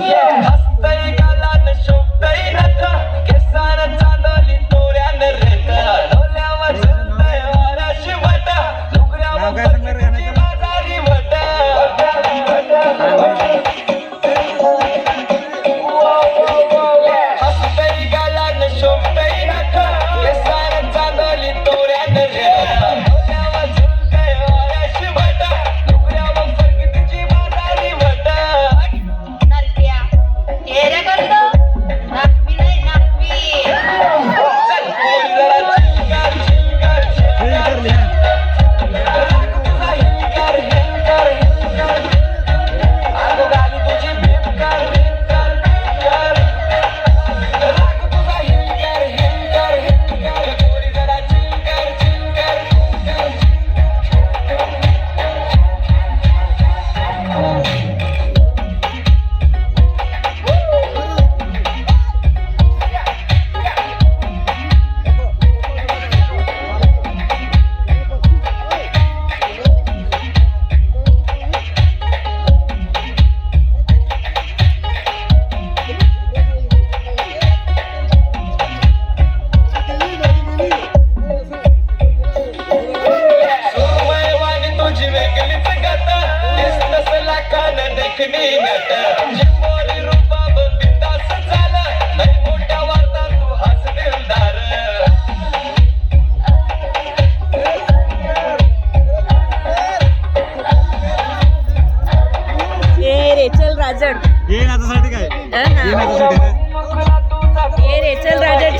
Yeah. Rachel राजड ये नाचासाठी काय? ये नाचासाठी ये रेचल राजड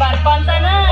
बारपांताना